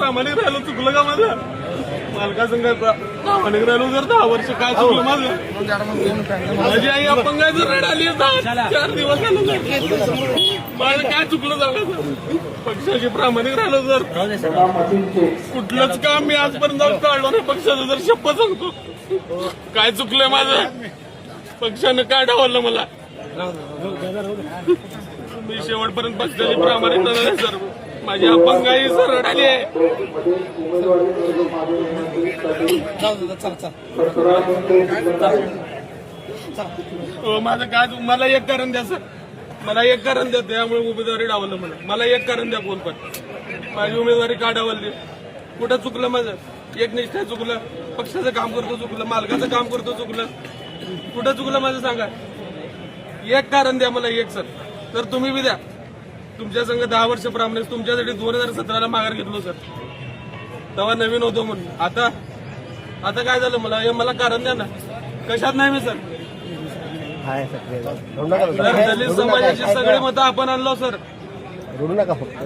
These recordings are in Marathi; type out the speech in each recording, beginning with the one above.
प्रामाणिक राहिलो चुकलं का माझं? मालका संघाचा प्रामाणिक राहिलो जर दहा वर्ष काय चुकलं माझं? माझी आई अपंग आहे जर रड आली चार दिवस झाले. माझं काय चुकलं सांगा पक्षाची प्रामाणिक राहिलो जर. कुठलंच काम मी आजपर्यंत काढलो नाही पक्षाचं जर शपथ सांगतो. काय चुकलंय माझं? पक्षानं काय डावललं मला? मी शेवटपर्यंत पक्षाची प्रामाणिकता नाही सर माझी अपंगाई सर रडाली आहे. हो, माझं काय मला एक कारण द्या सर. मला एक कारण द्या त्यामुळे उमेदवारी डावलं मला. मला एक कारण द्या कोण पण. माझी उमेदवारी का डावलली? कुठं चुकलं माझं? एक निष्ठा चुकलं. पक्षाचं काम करतो चुकलं. मालकाचं काम करतो चुकलं. कुठं चुकलं माझं सांगा? एक कारण द्या मला एक सर. तर तुम्ही बी द्या. तुमच्या संघ दहा वर्ष प्रामाणिक तुमच्यासाठी दोन हजार सतराला माघार घेतलो सर. तेव्हा नवीन होतो म्हणून. आता आता काय झालं मला? हे मला कारण द्या ना. कशात नाही मी सर. सर दलित समाजाची सगळी मतं आपण आणलो सर. रडू नका फक्त.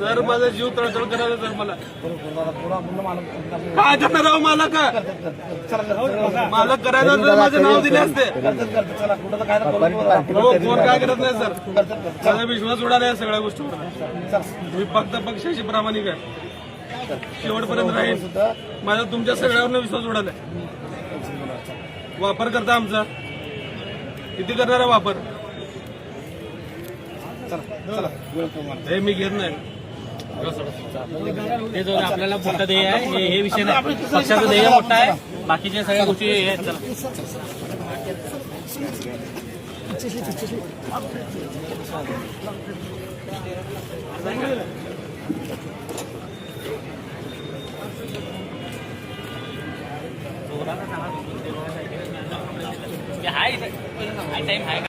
सर माझा जीव तळतळ करायला सर मला. काय करणार मला का मला करायचं तर माझं नाव दिले असते. हो कोण काय करत नाही सर. माझा विश्वास उडाला या सगळ्या गोष्टीवर मी फक्त पक्षाची प्रामाणिक आहे. शेवटपर्यंत राहील. माझा तुमच्या सगळ्यावर विश्वास उडालाय. वापर करता आमचा. किती करणार आहे वापर? हे मी घेत नाही. ते जो आपल्याला मोठं ध्येय आहे हे हे विषय नाही. पक्षाचं ध्येय मोठं आहे. बाकीच्या सगळ्या गोष्टी हे आहेत. चला. आहे टाइम आहे